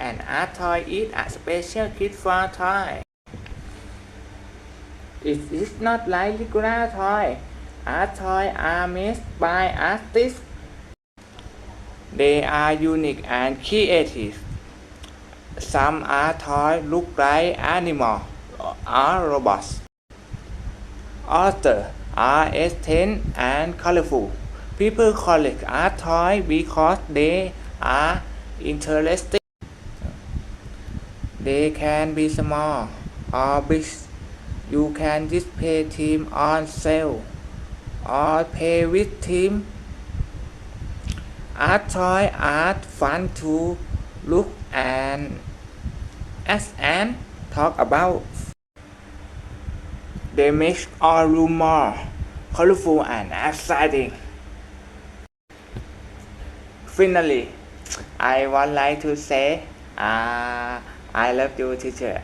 An art toy is a special kit for toy. It is not like regular toy. Art toys are made by artists. They are unique and creative. Some art toys look like animals or robots. Others are aesthetic and colorful. People collect art toys because they are interesting. They can be small or big. You can display them on sale or play with them. Art toys are fun to look and at and talk about. They make our room more colorful and exciting. Finally, I would like to say, uh, I love you, teacher.